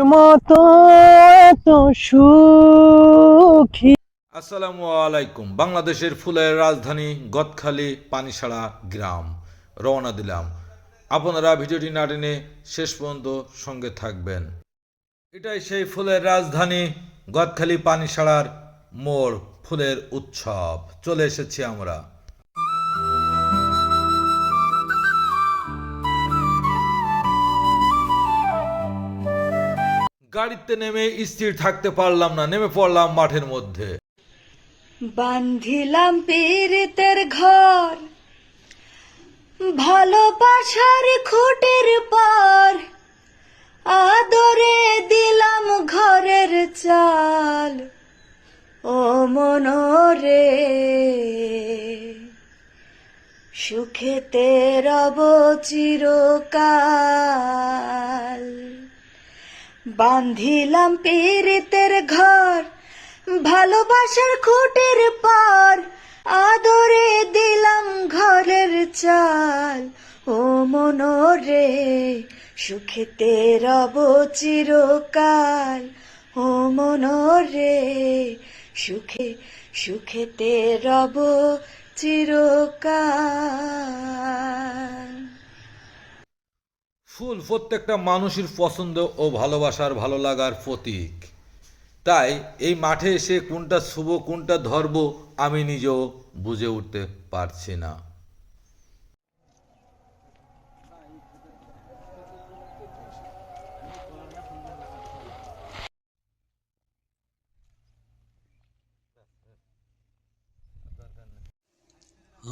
মতো এত সুখী। আসসালামু আলাইকুম। বাংলাদেশের ফুলের রাজধানী গ্রাম। রওনা দিলাম। আপনারা ভিডিওটি না টেনে শেষ পর্যন্ত সঙ্গে থাকবেন। এটাই সেই ফুলের রাজধানী গদখালি পানিসাড়ার মোড়, ফুলের উৎসব। চলে এসেছি আমরা। গাড়িতে নেমে স্থির থাকতে পারলাম না, নেমে পড়লাম মাঠের মধ্যে। বান্ধিলাম পীড়িতের ঘর, ভালোবাসার খুঁটির পর, আদরে দিলাম ঘরের চাল। ও মনরে, সুখেতে রব চিরকাল। বান্ধিলাম পীড়িতের ঘর, ভালোবাসার খুঁটির পার আদরে দিলাম ঘরের চাল। ও মনরে, সুখেতে রব চিরকাল। ও মনরে, সুখে, সুখেতে রব চিরকাল। ফুল প্রত্যেকটা মানুষের পছন্দ ও ভালোবাসার ভালো লাগার প্রতীক। তাই এই মাঠে এসে কোনটা শুভ, কোনটা ধর্ব আমি নিজেও বুঝে উঠতে পারছি না।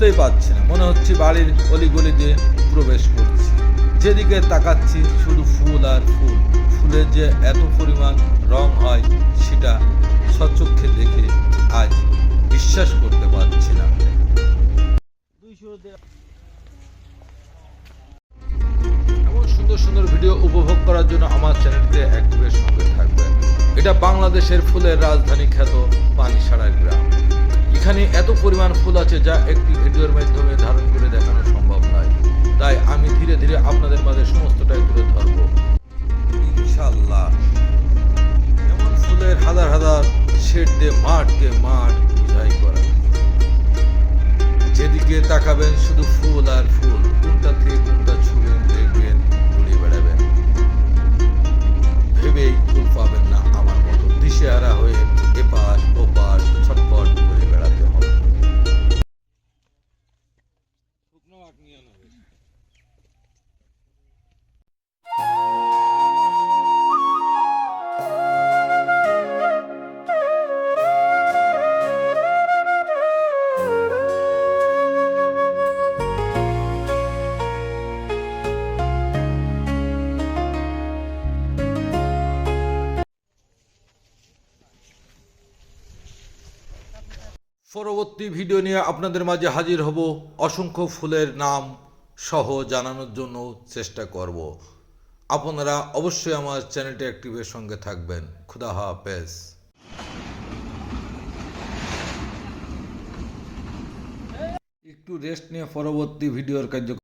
বুঝতেই পারছি না। মনে হচ্ছে বাড়ির অলিগলি দিয়ে প্রবেশ করছি। যেদিকে তাকাচ্ছি, শুধু ফুল আর ফুল। ফুলের যে এত পরিমাণ রং হয়, সেটা সচক্ষে দেখে আজ বিশ্বাস করতে পারছি না। এমন সুন্দর সুন্দর ভিডিও উপভোগ করার জন্য আমার চ্যানেলটিতে অ্যাক্টিভের সঙ্গে থাকবেন। এটা বাংলাদেশের ফুলের রাজধানী খ্যাত পানিসারা গ্রাম। এখানে এত পরিমাণ ফুল আছে যা একটি ভিডিওর মাধ্যমে ধারণ করে দেখানো সম্ভব নয়। তাই আমি ধীরে ধীরে আপনাদের মাঝে সমস্তটাই তুলে ধরবো। ইনশাল্লাহ এমন ফুলের হাজার হাজার শেড দিয়ে মাঠকে মাঠ বোঝাই করা। যেদিকে তাকাবেন শুধু ফুল আর ফুল, কোনটা থেকে ট্রাক নিয়ে নেবে পরবর্তী ভিডিও নিয়ে আপনাদের মাঝে হাজির হব। অসংখ্য ফুলের নাম সহ জানানোর জন্য চেষ্টা করব। আপনারা অবশ্যই আমার চ্যানেলটি অ্যাক্টিভের সঙ্গে থাকবেন। খুদা হাফেজ। একটু রেস্ট নিয়ে পরবর্তী ভিডিওর কার্য